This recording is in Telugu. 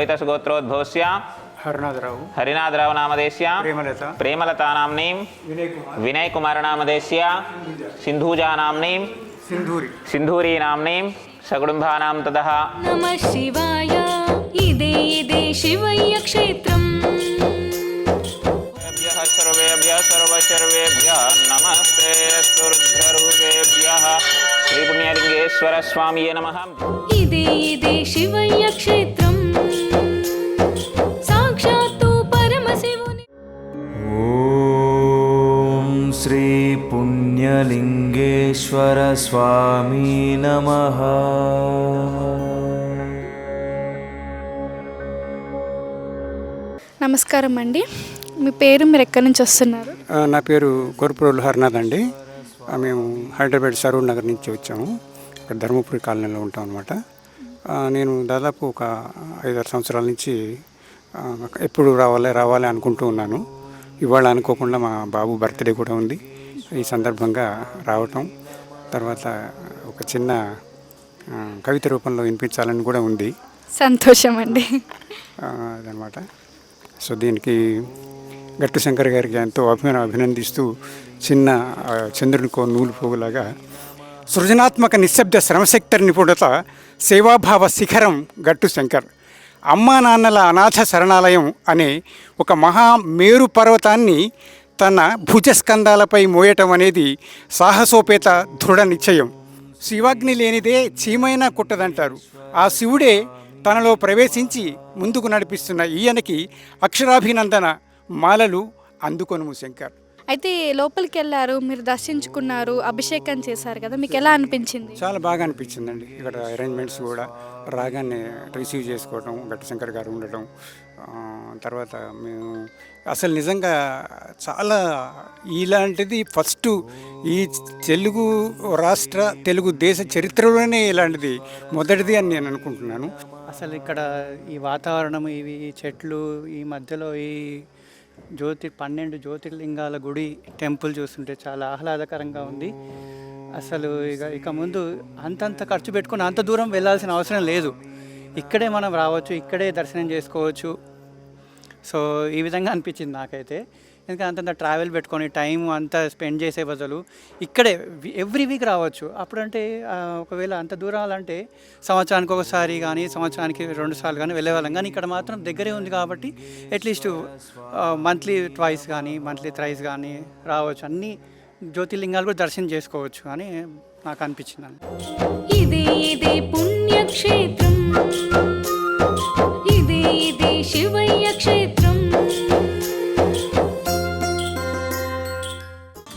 रोहितसगोत्रोद्भवस्यां हरिनाथराव हरिनाथराव नामधेस्या प्रेमलता। प्रेमलता नाम्नीं विनयकुमारनामधेस्या सिन्धुजा। नाम्नीं सिन्धूरी। सिन्धूरी नाम्नीं सकुटुम्बानां ततः। नमः शिवाय। इदे इदे शिवय्य क्षेत्रम्। सर्वेभ्यः सर्वसर्वेभ्यः नमस्ते स्तुर्धरूपेभ्यः नमः। इदे इदे शिवय्य क्षेत्रम्। श्रीपुण्यलिङ्गेश्वरस्वामी नमः నమస్కారం అండి మీ పేరు మీరు ఎక్కడి నుంచి వస్తున్నారు ఆ, నా పేరు గోర్పురోలు హరినాథ్ అండి ఆ, మేము హైదరాబాద్ సరూర్ నగర్ నుంచి వచ్చాము ఇక్కడ ధర్మపురి కాలనీలో ఉంటాం అనమాట నేను దాదాపు ఒక ఐదారు సంవత్సరాల నుంచి ఆ, ఎప్పుడు రావాలి రావాలి అనుకుంటూ ఉన్నాను ఇవాళ అనుకోకుండా మా బాబు బర్త్డే కూడా ఉంది ఈ సందర్భంగా రావటం తర్వాత ఒక చిన్న కవిత రూపంలో వినిపించాలని కూడా ఉంది. సంతోషం అండి అదనమాట. సో దీనికి గట్టు శంకర్ గారికి ఎంతో అభిమానం అభినందిస్తూ చిన్న చంద్రునికో నూలు పోగులాగా సృజనాత్మక నిశ్శబ్ద శ్రమశక్తి నిపుణత సేవాభావ శిఖరం గట్టు శంకర్. అమ్మా నాన్నల అనాథ శరణాలయం అనే ఒక మహా మేరు పర్వతాన్ని తన భుజస్కంధాలపై మోయటం అనేది సాహసోపేత దృఢ నిశ్చయం. శివాగ్ని లేనిదే చీమైనా కుట్టదంటారు. ఆ శివుడే తనలో ప్రవేశించి ముందుకు నడిపిస్తున్న ఈయనకి అక్షరాభినందన మాలలు అందుకొనుము శంకర్. అయితే లోపలికి వెళ్ళారు మీరు దర్శించుకున్నారు అభిషేకం చేశారు కదా మీకు ఎలా అనిపించింది? చాలా బాగా అనిపించిందండి. ఇక్కడ అరేంజ్మెంట్స్ కూడా రాగానే రిసీవ్ చేసుకోవడం గట్టశంకర్ గారు ఉండటం తర్వాత మేము అసలు నిజంగా చాలా ఇలాంటిది ఫస్ట్ ఈ తెలుగు రాష్ట్ర తెలుగు దేశ చరిత్రలోనే ఇలాంటిది మొదటిది అని నేను అనుకుంటున్నాను. అసలు ఇక్కడ ఈ వాతావరణం ఇవి ఈ చెట్లు ఈ మధ్యలో ఈ జ్యోతి పన్నెండు జ్యోతిర్లింగాల గుడి టెంపుల్ చూస్తుంటే చాలా ఆహ్లాదకరంగా ఉంది. అసలు ఇక ఇక ముందు అంతంత ఖర్చు పెట్టుకుని అంత దూరం వెళ్ళాల్సిన అవసరం లేదు. ఇక్కడే మనం రావచ్చు ఇక్కడే దర్శనం చేసుకోవచ్చు. సో ఈ విధంగా అనిపించింది నాకైతే. ఎందుకంటే అంతంత ట్రావెల్ పెట్టుకొని టైం అంతా స్పెండ్ చేసే బదులు ఇక్కడే ఎవ్రీ వీక్ రావచ్చు. అప్పుడంటే ఒకవేళ అంత దూరాలంటే సంవత్సరానికి ఒకసారి కానీ సంవత్సరానికి రెండు సార్లు కానీ వెళ్ళేవాళ్ళం కానీ ఇక్కడ మాత్రం దగ్గరే ఉంది కాబట్టి అట్లీస్ట్ మంత్లీ ట్వైస్ కానీ మంత్లీ థ్రైస్ కానీ రావచ్చు. అన్ని జ్యోతిర్లింగాలు కూడా దర్శనం చేసుకోవచ్చు అని నాకు అనిపించింది. ఇదే ఇదే పుణ్యక్షేత్రం.